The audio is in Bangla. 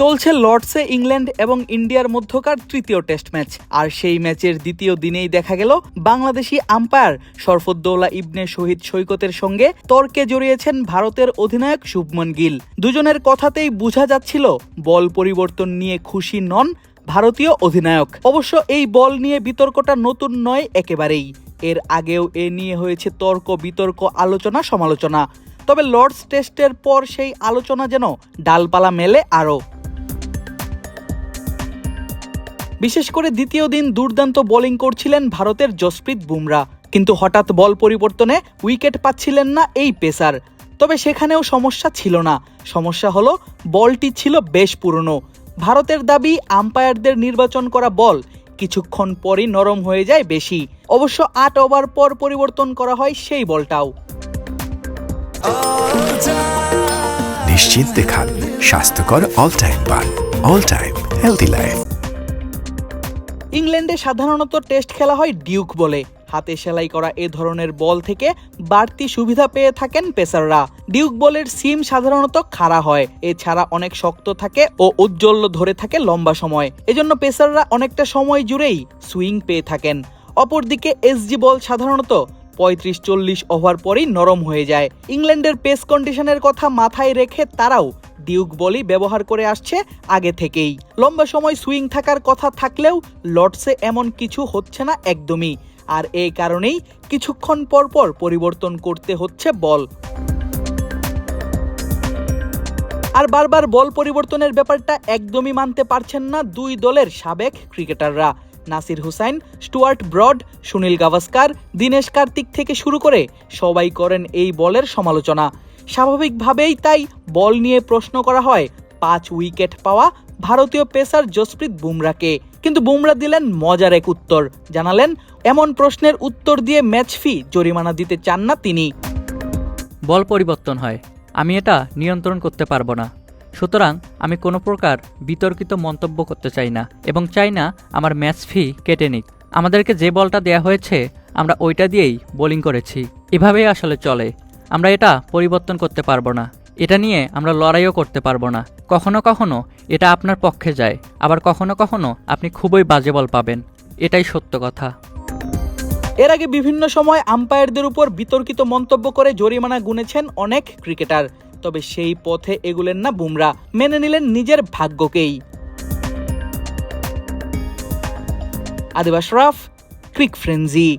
চলছে লর্ডসে ইংল্যান্ড এবং ইন্ডিয়ার মধ্যকার তৃতীয় টেস্ট ম্যাচ। আর সেই ম্যাচের দ্বিতীয় দিনেই দেখা গেল বাংলাদেশি আম্পায়ার শরফুদ্দৌলা ইবনে শহীদ সৈকতের সঙ্গে তর্কে জড়িয়েছেন ভারতের অধিনায়ক শুভমন গিল। দুজনের কথাতেই বোঝা যাচ্ছিল বল পরিবর্তন নিয়ে খুশি নন ভারতীয় অধিনায়ক। অবশ্য এই বল নিয়ে বিতর্কটা নতুন নয় একেবারেই। এর আগেও এ নিয়ে হয়েছে তর্ক বিতর্ক আলোচনা সমালোচনা। তবে লর্ডস টেস্টের পর সেই আলোচনা যেন ডালপালা মেলে আরও। বিশেষ করে দ্বিতীয় দিন দুর্দান্ত বোলিং করছিলেন ভারতের জসপ্রীত বুমরা। কিন্তু হঠাৎ বল পরিবর্তনে উইকেট পাচ্ছিলেন না এই পেসার। তবে সেখানেও সমস্যা ছিল না। সমস্যা হলো, বলটি ছিল বেশ পুরনো। ভারতের দাবি আম্পায়ারদের নির্বাচন করা বল। কিছুক্ষণ পরই নরম হয়ে যায় বেশি। অবশ্য আট ওভার পর পরিবর্তন করা হয় সেই বলটাও। নিশ্চিন্তে খান। স্বাস্থ্যকর অল টাইম পান অল টাইম হেলদি লাইফ ইংল্যান্ডে সাধারণত টেস্ট খেলা হয় ডিউক বলে। হাতে সেলাই করা এ ধরনের বল থেকে বাড়তি সুবিধা পেয়ে থাকেন পেসাররা। ডিউক বলের সিম সাধারণত খাড়া হয়, এছাড়া অনেক শক্ত থাকে ও উজ্জ্বল ধরে থাকে লম্বা সময়। এজন্য পেসাররা অনেকটা সময় জুড়েই সুইং পেয়ে থাকেন। অপরদিকে এসজি বল সাধারণত পঁয়ত্রিশ চল্লিশ ওভার পরেই নরম হয়ে যায়। ইংল্যান্ডের পেস কন্ডিশনের কথা মাথায় রেখে তারাও ডিউক বলই ব্যবহার করে আসছে আগে থেকেই। লম্বা সময় সুইং থাকার কথা থাকলেও লর্ডসে এমন কিছু হচ্ছে না একদমই। আর এই কারণেই কিছুক্ষণ পর পর পরিবর্তন করতে হচ্ছে বল। আর বারবার বল পরিবর্তনের ব্যাপারটা একদমই মানতে পারছেন না দুই দলের সাবেক ক্রিকেটাররা। নাসির হুসাইন, স্টুয়ার্ট ব্রড, সুনীল গাভাস্কার, দীনেশ কার্তিক থেকে শুরু করে সবাই করেন এই বলের সমালোচনা। স্বাভাবিকভাবেই তাই বল নিয়ে প্রশ্ন করা হয়। পাঁচ উইকেট পাওয়া ভারতীয় পেসার জসপ্রীত বুমরাকে। কিন্তু বুমরা দিলেন মজার এক উত্তর। জানালেন, এমন প্রশ্নের উত্তর দিয়ে ম্যাচ ফি জরিমানা দিতে চান না তিনি। বল পরিবর্তন হয়। আমি এটা নিয়ন্ত্রণ করতে পারব না। সুতরাং আমি কোনো প্রকার বিতর্কিত মন্তব্য করতে চাই না এবং চাই না আমার ম্যাচ ফি কেটে নিক। আমাদেরকে যে বলটা দেয়া হয়েছে, আমরা ওইটা দিয়েই বোলিং করেছি। এভাবেই আসলে চলে। আমরা এটা পরিবর্তন করতে পারব না। এটা নিয়ে আমরা লড়াইও করতে পারব না। কখনো কখনো এটা আপনার পক্ষে যায়, আবার কখনো কখনো আপনি খুবই বাজে বল পাবেন। এটাই সত্য কথা। এর আগে বিভিন্ন সময় আম্পায়ারদের উপর বিতর্কিত মন্তব্য করে জরিমানা গুনেছেন অনেক ক্রিকেটার, তবে সেই পথে এগুলেন না বুমরা, মেনে নিলেন নিজের ভাগ্যকেই। আদিবাস রাফ, ক্রিক ফ্রেন্জি